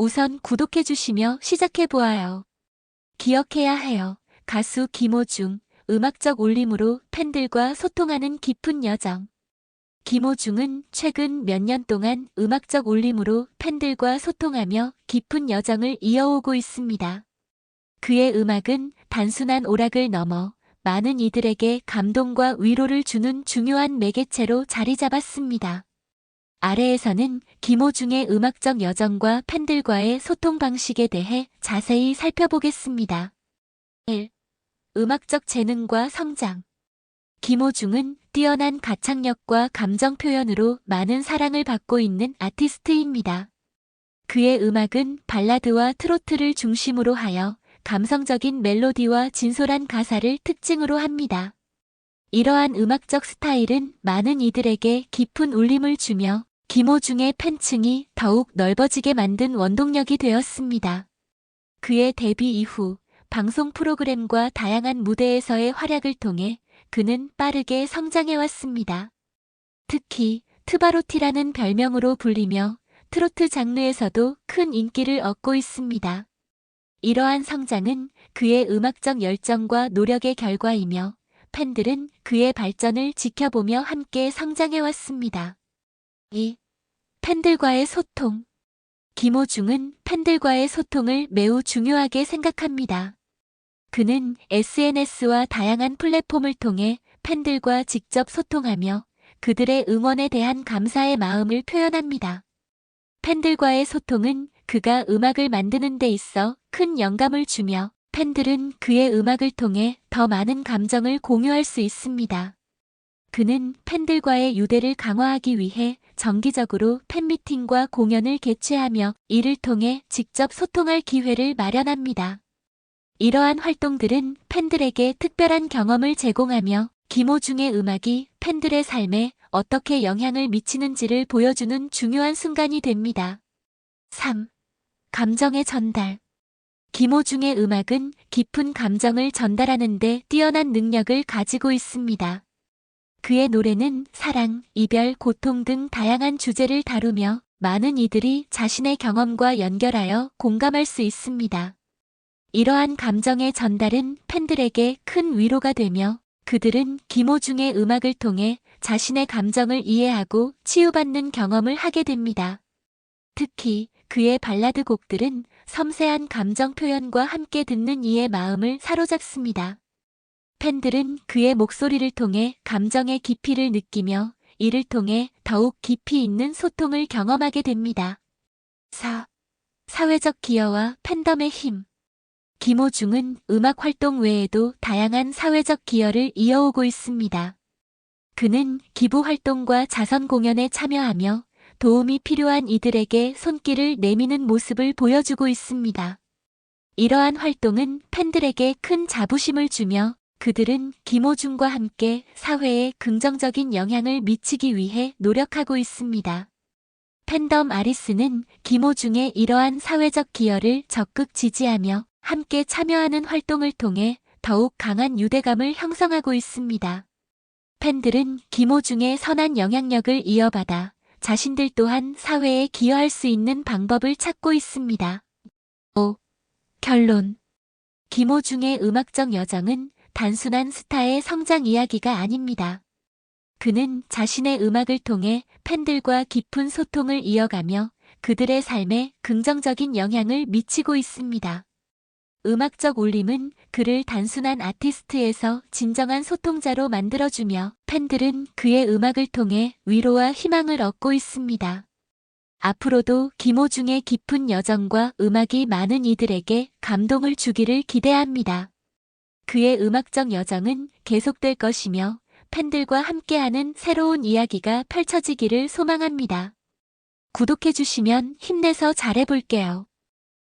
우선 구독해주시며 시작해보아요. 기억해야 해요. 가수 김호중, 음악적 올림으로 팬들과 소통하는 깊은 여정. 김호중은 최근 몇 년 동안 음악적 올림으로 팬들과 소통하며 깊은 여정을 이어오고 있습니다. 그의 음악은 단순한 오락을 넘어 많은 이들에게 감동과 위로를 주는 중요한 매개체로 자리 잡았습니다. 아래에서는 김호중의 음악적 여정과 팬들과의 소통 방식에 대해 자세히 살펴보겠습니다. 1. 음악적 재능과 성장. 김호중은 뛰어난 가창력과 감정 표현으로 많은 사랑을 받고 있는 아티스트입니다. 그의 음악은 발라드와 트로트를 중심으로 하여 감성적인 멜로디와 진솔한 가사를 특징으로 합니다. 이러한 음악적 스타일은 많은 이들에게 깊은 울림을 주며 김호중의 팬층이 더욱 넓어지게 만든 원동력이 되었습니다. 그의 데뷔 이후 방송 프로그램과 다양한 무대에서의 활약을 통해 그는 빠르게 성장해왔습니다. 특히 트바로티라는 별명으로 불리며 트로트 장르에서도 큰 인기를 얻고 있습니다. 이러한 성장은 그의 음악적 열정과 노력의 결과이며 팬들은 그의 발전을 지켜보며 함께 성장해왔습니다. 2. 팬들과의 소통. 김호중은 팬들과의 소통을 매우 중요하게 생각합니다. 그는 SNS와 다양한 플랫폼을 통해 팬들과 직접 소통하며 그들의 응원에 대한 감사의 마음을 표현합니다. 팬들과의 소통은 그가 음악을 만드는 데 있어 큰 영감을 주며 팬들은 그의 음악을 통해 더 많은 감정을 공유할 수 있습니다. 그는 팬들과의 유대를 강화하기 위해 정기적으로 팬미팅과 공연을 개최하며 이를 통해 직접 소통할 기회를 마련합니다. 이러한 활동들은 팬들에게 특별한 경험을 제공하며 김호중의 음악이 팬들의 삶에 어떻게 영향을 미치는지를 보여주는 중요한 순간이 됩니다. 3. 감정의 전달. 김호중의 음악은 깊은 감정을 전달하는 데 뛰어난 능력을 가지고 있습니다. 그의 노래는 사랑, 이별, 고통 등 다양한 주제를 다루며 많은 이들이 자신의 경험과 연결하여 공감할 수 있습니다. 이러한 감정의 전달은 팬들에게 큰 위로가 되며 그들은 김호중의 음악을 통해 자신의 감정을 이해하고 치유받는 경험을 하게 됩니다. 특히 그의 발라드 곡들은 섬세한 감정 표현과 함께 듣는 이의 마음을 사로잡습니다. 팬들은 그의 목소리를 통해 감정의 깊이를 느끼며 이를 통해 더욱 깊이 있는 소통을 경험하게 됩니다. 4. 사회적 기여와 팬덤의 힘. 김호중은 음악 활동 외에도 다양한 사회적 기여를 이어오고 있습니다. 그는 기부 활동과 자선 공연에 참여하며 도움이 필요한 이들에게 손길을 내미는 모습을 보여주고 있습니다. 이러한 활동은 팬들에게 큰 자부심을 주며 그들은 김호중과 함께 사회에 긍정적인 영향을 미치기 위해 노력하고 있습니다. 팬덤 아리스는 김호중의 이러한 사회적 기여를 적극 지지하며 함께 참여하는 활동을 통해 더욱 강한 유대감을 형성하고 있습니다. 팬들은 김호중의 선한 영향력을 이어받아 자신들 또한 사회에 기여할 수 있는 방법을 찾고 있습니다. 5. 결론 김호중의 음악적 여정은 단순한 스타의 성장 이야기가 아닙니다. 그는 자신의 음악을 통해 팬들과 깊은 소통을 이어가며 그들의 삶에 긍정적인 영향을 미치고 있습니다. 음악적 울림은 그를 단순한 아티스트에서 진정한 소통자로 만들어주며 팬들은 그의 음악을 통해 위로와 희망을 얻고 있습니다. 앞으로도 김호중의 깊은 여정과 음악이 많은 이들에게 감동을 주기를 기대합니다. 그의 음악적 여정은 계속될 것이며 팬들과 함께하는 새로운 이야기가 펼쳐지기를 소망합니다. 구독해주시면 힘내서 잘해볼게요.